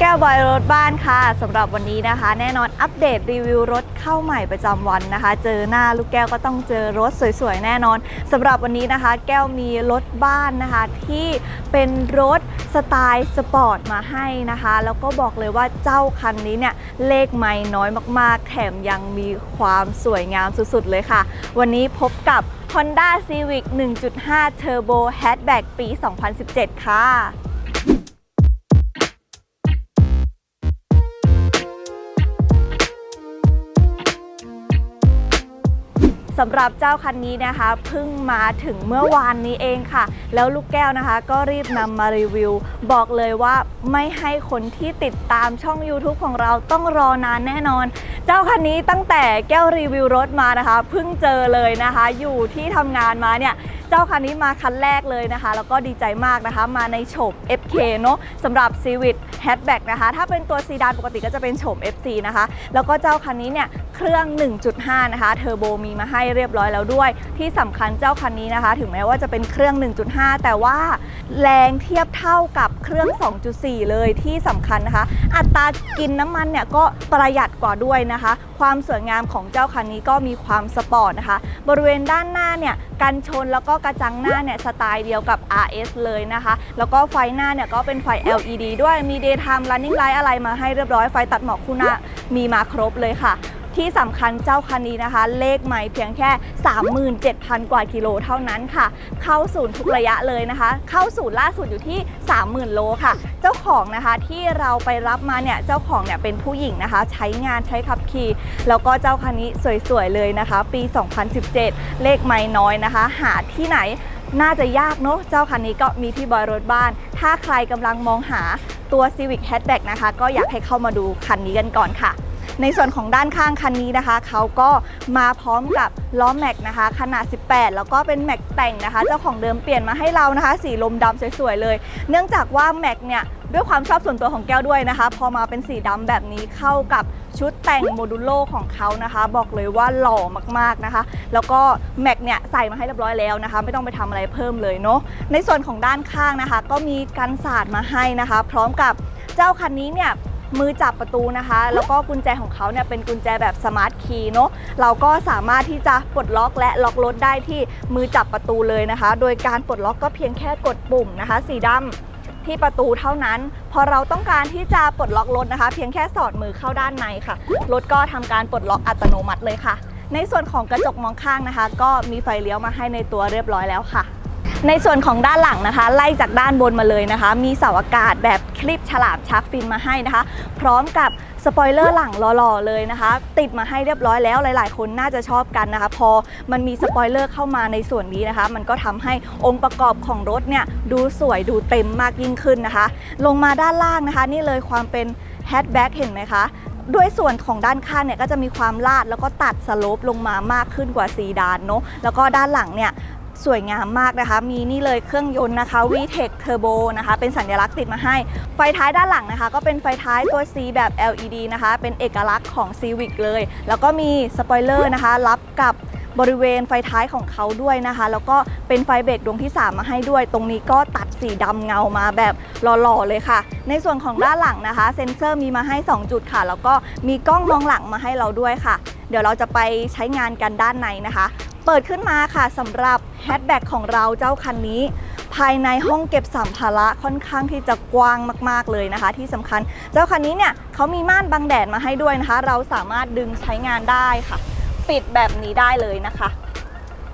แก้วบอยรถบ้านค่ะสำหรับวันนี้นะคะ แน่นอนอัปเดตรีวิวรถเข้าใหม่ประจำวันนะคะ เจอหน้าลูกแก้วก็ต้องเจอรถสวยๆแน่นอนสำหรับวันนี้นะคะ แก้วมีรถบ้านนะคะ ที่เป็นรถสไตล์สปอร์ตมาให้นะคะ แล้วก็บอกเลยว่าเจ้าคันนี้เนี่ยเลขไม่น้อยมากๆ แถมยังมีความสวยงามสุดๆเลยค่ะ วันนี้พบกับ Honda Civic 1.5 Turbo Hatchback ปี 2017 ค่ะ สำหรับเจ้าคันนี้นะคะเพิ่งมาถึงเมื่อวานนี้เองค่ะ แล้วลูกแก้วนะคะ ก็รีบนำมารีวิว บอกเลยว่าไม่ให้คนที่ติดตามช่อง YouTube ของเราต้องรอนานแน่นอน เจ้าคันนี้ตั้งแต่แก้วรีวิวรถมานะคะเพิ่งเจอเลยนะคะ อยู่ที่ทำงานมาเนี่ย เจ้าคันนี้มาคันแรกเลยนะคะ แล้วก็ดีใจมากนะคะ มาในโฉม FK เนอะสำหรับ Civic Hatchback นะคะ ถ้าเป็นตัวซีดานปกติก็จะเป็นโฉม FC นะคะ แล้วก็เจ้าคันนี้เนี่ยเครื่อง 1.5 นะคะ เทอร์โบมีมาให้เรียบร้อยแล้วด้วย ที่สำคัญเจ้าคันนี้นะคะ ถึงแม้ว่าจะเป็นเครื่อง 1.5 แต่ว่าแรงเทียบเท่ากับเครื่อง 2.4 เลยที่สำคัญนะคะ อัตรากินน้ำมันเนี่ยก็ประหยัดกว่าด้วยนะคะ ความสวยงามของเจ้าคันนี้ก็มีความสปอร์ตนะคะ บริเวณด้านหน้าเนี่ยกันชนแล้วก็กระจังหน้าเนี่ยสไตล์เดียวกับ RS เลยนะคะ แล้วก็ไฟหน้าเนี่ยก็เป็นไฟ LED ด้วยมี daytime running light อะไรมาให้เรียบร้อยไฟตัดหมอกคู่หน้ามีมาครบเลยค่ะที่สำคัญเจ้าคันนี้นะคะ เลขไม่เพียงแค่ 37,000 กว่ากิโลเท่านั้นค่ะ เข้าศูนย์ทุกระยะเลยนะคะ เข้าศูนย์ล่าสุดอยู่ที่ 30,000 โลค่ะ เจ้าของนะคะที่เราไปรับมาเนี่ย เจ้าของเนี่ยเป็นผู้หญิงนะคะ ใช้งานใช้ขับี แล้วก็เจ้าคันนี้สวยๆเลยนะคะ ปี 2017 เลขไม่น้อยนะคะ หาที่ไหนน่าจะยากเนอะเจ้าคันนี้ก็มีที่บอยรถบ้าน ถ้าใครกำลังมองหาตัว Civic Hatchback นะคะ ก็อยากให้เข้ามาดูคันนี้กันก่อนค่ะในส่วนของด้านข้างคันนี้นะคะเขาก็มาพร้อมกับล้อแม็กนะคะ ขนาด 18 แล้วก็เป็นแม็กแต่งนะคะ เจ้าของเดิมเปลี่ยนมาให้เรานะคะ สีลมดำสวยๆเลย เนื่องจากว่าแม็กเนี่ย ด้วยความชอบส่วนตัวของแก้วด้วยนะคะ พอมาเป็นสีดำแบบนี้เข้ากับชุดแต่งโมดูโลของเขานะคะ บอกเลยว่าหล่อมากๆนะคะ แล้วก็แม็กเนี่ยใส่มาให้เรียบร้อยแล้วนะคะ ไม่ต้องไปทำอะไรเพิ่มเลยเนาะในส่วนของด้านข้างนะคะ ก็มีกันสาดมาให้นะคะ พร้อมกับเจ้าคันนี้เนี่ยมือจับประตูนะคะ แล้วก็กุญแจของเขาเนี่ยเป็นกุญแจแบบสมาร์ทคีย์เนาะเราก็สามารถที่จะปลดล็อกและล็อกรถได้ที่มือจับประตูเลยนะคะ โดยการปลดล็อกก็เพียงแค่กดปุ่มนะคะ สีดำ ที่ประตูเท่านั้น พอเราต้องการที่จะปลดล็อกรถนะคะ เพียงแค่สอดมือเข้าด้านในค่ะ รถก็ทำการปลดล็อกอัตโนมัติเลยค่ะ ในส่วนของกระจกมองข้างนะคะ ก็มีไฟเลี้ยวมาให้ในตัวเรียบร้อยแล้วค่ะ ในส่วนของด้านหลังนะคะ ไล่จากด้านบนมาเลยนะคะ มีเสาอากาศแบบคลิปฉลามชักฟินมาให้นะคะ พร้อมกับสปอยเลอร์หลังหล่อๆเลยนะคะ ติดมาให้เรียบร้อยแล้วหลายๆ คนน่าจะชอบกันนะคะ พอมันมีสปอยเลอร์เข้ามาในส่วนนี้นะคะ มันก็ทำให้องค์ประกอบของรถเนี่ยดูสวยดูเต็มมากยิ่งขึ้นนะคะ ลงมาด้านล่างนะคะ นี่เลยความเป็นแฮชแบ็กเห็นไหมคะด้วยส่วนของด้านข้างเนี่ยก็จะมีความลาดแล้วก็ตัดสโลปลงมามากขึ้นกว่าซีดานเนาะแล้วก็ด้านหลังเนี่ย สวยงามมากนะคะ มีนี่เลยเครื่องยนต์นะคะ VTEC Turbo นะคะ เป็นสัญลักษณ์ติดมาให้ ไฟท้ายด้านหลังนะคะ ก็เป็นไฟท้ายตัว C แบบ LED นะคะ เป็นเอกลักษณ์ของ Civic เลย แล้วก็มีสปอยเลอร์นะคะ รับกับบริเวณไฟท้ายของเขาด้วยนะคะ แล้วก็เป็นไฟเบรกดวงที่ 3 มาให้ด้วย ตรงนี้ก็ตัดสีดำเงามาแบบหล่อๆเลยค่ะ ในส่วนของด้านหลังนะคะ เซ็นเซอร์มีมาให้ 2 จุดค่ะ แล้วก็มีกล้องมองหลังมาให้เราด้วยค่ะ เดี๋ยวเราจะไปใช้งานกันด้านในนะคะ เปิดขึ้นมาค่ะสำหรับแฮชแบ็กของเราเจ้าคันนี้ ภายในห้องเก็บสัมภาระค่อนข้างที่จะกว้างมาก ๆเลยนะคะ ที่สำคัญเจ้าคันนี้เนี่ยเขามีม่านบังแดดมาให้ด้วยนะคะ เราสามารถดึงใช้งานได้ค่ะ ปิดแบบนี้ได้เลยนะคะ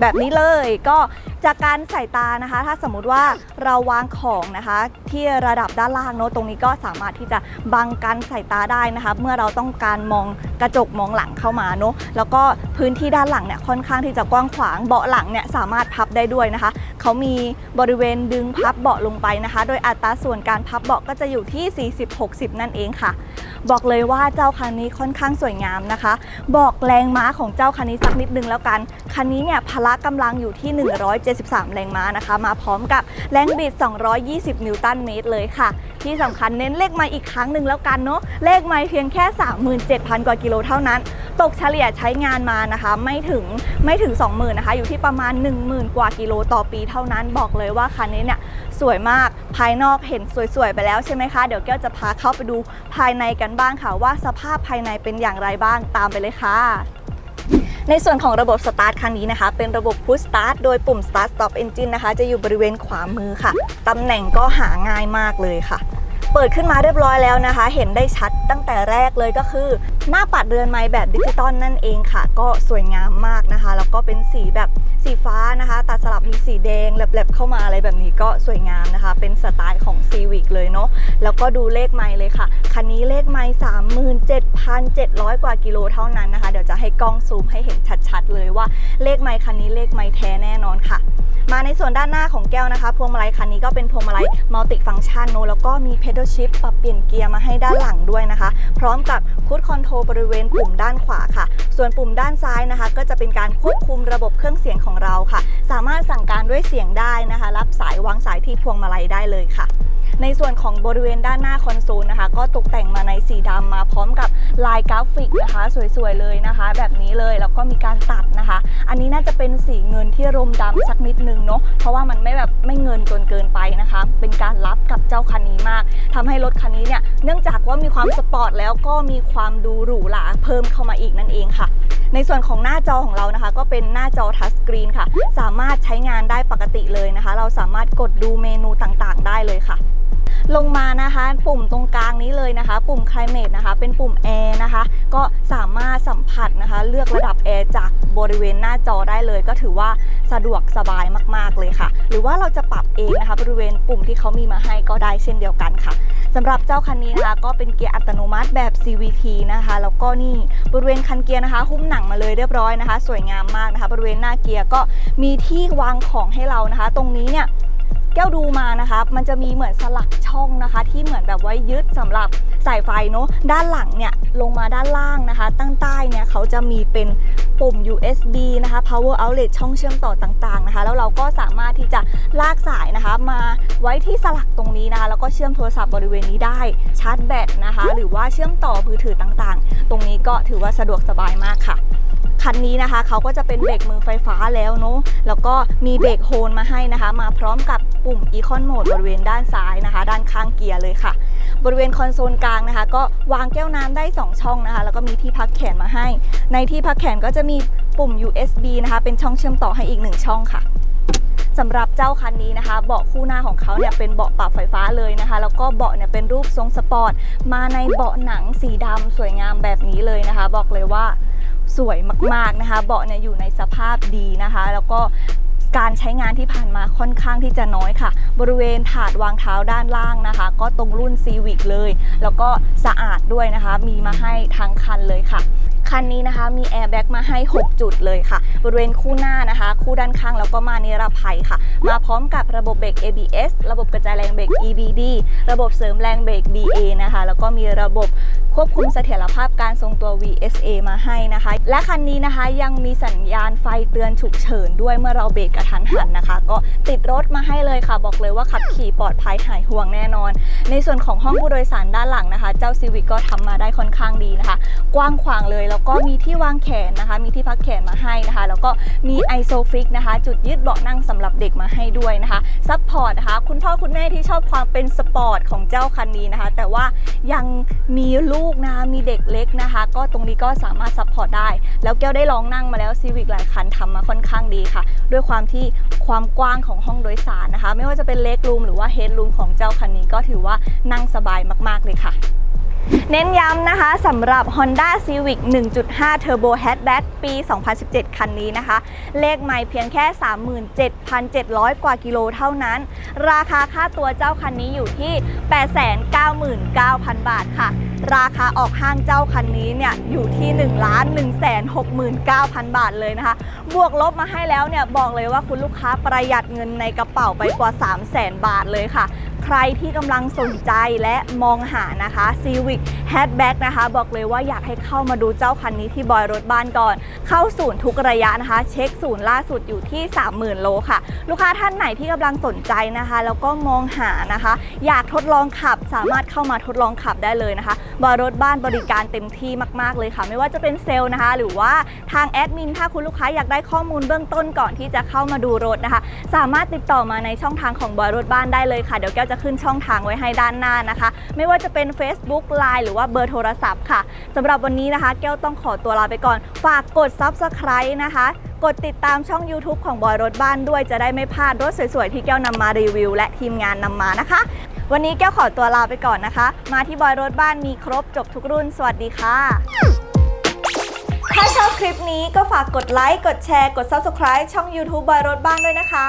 แบบนี้เลยก็จากการใส่ตานะคะ ถ้าสมมุติว่าเราวางของนะคะ ที่ระดับด้านล่างเนอะตรงนี้ก็สามารถที่จะบังกันสายตาได้นะคะ เมื่อเราต้องการมองกระจกมองหลังเข้ามาเนอะแล้วก็พื้นที่ด้านหลังเนี่ยค่อนข้างที่จะกว้างขวางเบาะหลังเนี่ยสามารถพับได้ด้วยนะคะเขามีบริเวณดึงพับเบาะลงไปนะคะ โดยอัตราส่วนการพับเบาะก็จะอยู่ที่ 40-60 นั่นเองค่ะ บอกเลยว่าเจ้าคันนี้ค่อนข้างสวยงามนะคะ บอกแรงม้าของเจ้าคันนี้สักนิดนึงแล้วกัน คันนี้เนี่ยพละกำลังอยู่ที่173 แรงม้านะคะ มาพร้อมกับแรงบิด 220 นิวตันเมตรเลยค่ะ ที่สำคัญเน้นเลขไม้อีกครั้งหนึ่งแล้วกันเนาะเลขไม้เพียงแค่ 37,000 กว่ากิโลเท่านั้น ตกเฉลี่ยใช้งานมานะคะไม่ถึงไม่ถึง 20,000นะคะ อยู่ที่ประมาณ 10,000 กว่ากิโลต่อปีเท่านั้นบอกเลยว่าคันนี้เนี่ยสวยมากภายนอกเห็นสวยๆ ไปแล้วใช่ไหมคะ เดี๋ยวแก้วจะพาเข้าไปดูภายในกันบ้างค่ะ ว่าสภาพภายในเป็นอย่างไรบ้างตามไปเลยค่ะ ในส่วนของระบบสตาร์ทครั้งนี้นะคะ เป็นระบบ Push Start โดยปุ่ม Start Stop Engine นะคะ จะอยู่บริเวณขวามือค่ะ ตำแหน่งก็หาง่ายมากเลยค่ะ เปิดขึ้นมาเรียบร้อยแล้วนะคะ เห็นได้ชัดตั้งแต่แรกเลยก็คือ หน้าปัดเรือนไม้แบบดิจิตอลนั่นเองค่ะ ก็สวยงามมากนะคะ แล้วก็เป็นสีแบบสีฟ้านะคะ ตัดสลับมีสีแดงแหลบๆเข้ามาอะไรแบบนี้ก็สวยงามนะคะ เป็นสไตล์ของ Civic เลยเนาะแล้วก็ดูเลขไม้เลยค่ะ คันนี้เลขไม้37,700 กว่ากิโลเท่านั้นนะคะ เดี๋ยวจะให้กล้องซูมให้เห็นชัดๆ เลยว่าเลขไม้คันนี้เลขไม้แท้แน่นอนค่ะ มาในส่วนด้านหน้าของแก้วนะคะพวงมาลัยคันนี้ก็เป็นพวงมาลัยมัลติฟังชันโนแล้วก็มี pedal shift ปรับเปลี่ยนเกียร์มาให้ด้านหลังด้วยนะคะ พร้อมกับคูดคอนโทรลบริเวณปุ่มด้านขวาค่ะ ส่วนปุ่มด้านซ้ายนะคะ ก็จะเป็นการควบคุมระบบเครื่องเสียงของเราค่ะ สามารถสั่งการด้วยเสียงได้นะคะ รับสายวางสายที่พวงมาลัยได้เลยค่ะ ในส่วนของบริเวณด้านหน้าคอนโซลนะคะ ก็ตกแต่งมาในสีดำมาพร้อมกับลายกราฟิกนะคะ สวยๆเลยนะคะ แบบนี้เลยแล้วก็มีการตัดนะคะ อันนี้น่าจะเป็นสีเงินที่รมดำสักนิดนึงเนาะเพราะว่ามันไม่แบบไม่เงินจนเกินไปนะคะ เป็นการรับกับเจ้าคันนี้มากทำให้รถคันนี้เนี่ยเนื่องจากว่ามีความสปอร์ตแล้วก็มีความดูหรูหราเพิ่มเข้ามาอีกนั่นเองค่ะ ในส่วนของหน้าจอของเรานะคะ ก็เป็นหน้าจอทัชสกรีนค่ะ สามารถใช้งานได้ปกติเลยนะคะ เราสามารถกดดูเมนูต่างๆ ได้เลยค่ะลงมานะคะปุ่มตรงกลางนี้เลยนะคะ ปุ่ม climate นะคะ เป็นปุ่มแอร์นะคะ ก็สามารถสัมผัสนะคะ เลือกระดับแอร์จากบริเวณหน้าจอได้เลย ก็ถือว่าสะดวกสบายมาก ๆ เลยค่ะ หรือว่าเราจะปรับเองนะคะ บริเวณปุ่มที่เขามีมาให้ก็ได้เช่นเดียวกันค่ะ สำหรับเจ้าคันนี้นะคะ ก็เป็นเกียร์อัตโนมัติแบบ CVT นะคะ แล้วก็นี่บริเวณคันเกียร์นะคะ หุ้มหนังมาเลยเรียบร้อยนะคะ สวยงามมากนะคะ บริเวณหน้าเกียร์ก็มีที่วางของให้เรานะคะ ตรงนี้เนี่ย ก้วดูมานะคะมันจะมีเหมือนสลักช่องนะคะ ที่เหมือนแบบไว้ยึดสำหรับสายไฟเนาะด้านหลังเนี่ยลงมาด้านล่างนะคะตั้งใต้เนี่ยเขาจะมีเป็นปุ่ม USB นะคะ power outlet ช่องเชื่อมต่อต่างๆนะคะ แล้วเราก็สามารถที่จะลากสายนะคะ มาไว้ที่สลักตรงนี้นะคะ แล้วก็เชื่อมโทรศัพท์บริเวณนี้ได้ชาร์จแบตนะคะ หรือว่าเชื่อมต่อมือถือต่างๆ ตรงนี้ก็ถือว่าสะดวกสบายมากค่ะ คันนี้นะคะเขาก็จะเป็นเบรกมือไฟฟ้าแล้วเนาะแล้วก็มีเบรกโฮลมาให้นะคะ มาพร้อมกับปุ่ม Econ Mode บริเวณด้านซ้ายนะคะ ด้านข้างเกียร์เลยค่ะ บริเวณคอนโซลกลางนะคะ ก็วางแก้วน้ำได้ 2 ช่องนะคะ แล้วก็มีที่พักแขนมาให้ ในที่พักแขนก็จะมีปุ่ม USB นะคะ เป็นช่องเชื่อมต่อให้อีก 1 ช่องค่ะสำหรับเจ้าคันนี้นะคะ เบาะคู่หน้าของเขาเนี่ยเป็นเบาะปรับไฟฟ้าเลยนะคะ แล้วก็เบาะเนี่ยเป็นรูปทรงสปอร์ตมาในเบาะหนังสีดำสวยงามแบบนี้เลยนะคะ บอกเลยว่า สวยมากๆนะคะเบาะเนี่ยอยู่ในสภาพดีนะคะ แล้วก็การใช้งานที่ผ่านมาค่อนข้างที่จะน้อยค่ะ บริเวณถาดวางเท้าด้านล่างนะคะ ก็ตรงรุ่นซีวิกเลย แล้วก็สะอาดด้วยนะคะ มีมาให้ทั้งคันเลยค่ะ คันนี้นะคะมีแอร์แบ็กมาให้ 6 จุดเลยค่ะ บริเวณคู่หน้านะคะ คู่ด้านข้างแล้วก็มานิรภัยค่ะ มาพร้อมกับระบบเบรก ABS ระบบกระจายแรงเบรก EBD ระบบเสริมแรงเบรก BA นะคะ แล้วก็มีระบบควบคุมเสถียรภาพการทรงตัว VSA มาให้นะคะ และคันนี้นะคะยังมีสัญญาณไฟเตือนฉุกเฉินด้วยเมื่อเราเบรกกระทันหันนะคะ ก็ติดรถมาให้เลยค่ะ บอกเลยว่าขับขี่ปลอดภัยหายห่วงแน่นอน ในส่วนของห้องผู้โดยสารด้านหลังนะคะ เจ้า Civic ก็ทำมาได้ค่อนข้างดีนะคะ กว้างขวางเลยแล้วก็มีที่วางแขนนะคะ มีที่พักแขนมาให้นะคะ แล้วก็มีไอโซฟิกนะคะ จุดยืดเบาะนั่งสำหรับเด็กมาให้ด้วยนะคะซัพพอร์ตนะคะ คุณพ่อคุณแม่ที่ชอบความเป็นสปอร์ตของเจ้าคันนี้นะคะ แต่ว่ายังมีลูกนะคะมีเด็กเล็กนะคะ ก็ตรงนี้ก็สามารถซัพพอร์ตได้ แล้วแก้วได้ลองนั่งมาแล้วซีวิกหลายคันทำมาค่อนข้างดีค่ะ ด้วยความที่ความกว้างของห้องโดยสารนะคะ ไม่ว่าจะเป็นเล็กรูมหรือว่าเฮดรูมของเจ้าคันนี้ก็ถือว่านั่งสบายมาก ๆ เลยค่ะ เน้นย้ำนะคะสำหรับ Honda Civic 1.5 Turbo Hatchback ปี 2017 คันนี้นะคะ เลขไม่เพียงแค่ 37,700 กว่ากิโลเท่านั้น ราคาค่าตัวเจ้าคันนี้อยู่ที่ 899,000 บาทค่ะ ราคาออกห้างเจ้าคันนี้เนี่ยอยู่ที่1 1 6 9 0 0 0 บาทเลยนะคะ บวกลบมาให้แล้วเนี่ยบอกเลยว่าคุณลูกค้าประหยัดเงินในกระเป๋าไปกว่า 3 0 0 0 0 0 บาทเลยค่ะใครที่กำลังสนใจและมองหานะคะ Civic Hatchback นะคะ บอกเลยว่าอยากให้เข้ามาดูเจ้าคันนี้ที่บอยรถบ้านก่อน เข้าศูนย์ทุกระยะนะคะ เช็คศูนย์ล่าสุดอยู่ที่ 30,000 โลค่ะ ลูกค้าท่านไหนที่กำลังสนใจนะคะ แล้วก็มองหานะคะ อยากทดลองขับสามารถเข้ามาทดลองขับได้เลยนะคะ บอยรถบ้านบริการเต็มที่มาก ๆ เลยค่ะ ไม่ว่าจะเป็นเซลล์นะคะ หรือว่าทางแอดมินถ้าคุณลูกค้าอยากได้ข้อมูลเบื้องต้นก่อนที่จะเข้ามาดูรถนะคะ สามารถติดต่อมาในช่องทางของบอยรถบ้านได้เลยค่ะเดี๋ยวแก้วจะขึ้นช่องทางไว้ให้ด้านหน้านะคะ ไม่ว่าจะเป็น Facebook Line หรือว่าเบอร์โทรศัพท์ค่ะสำหรับวันนี้นะคะ แก้วต้องขอตัวลาไปก่อน ฝากกด Subscribe นะคะกดติดตามช่อง YouTube ของบอยรถบ้านด้วยจะได้ไม่พลาดรถสวยๆ ที่แก้วนำมารีวิว และทีมงานนำมานะคะ วันนี้แก้วขอตัวลาไปก่อนนะคะ มาที่บอยรถบ้านมีครบจบทุกรุ่น สวัสดีค่ะ ถ้าชอบคลิปนี้ก็ฝากกดไลค์ กดแชร์ กด Subscribe ช่อง YouTube บอยรถบ้านด้วยนะคะ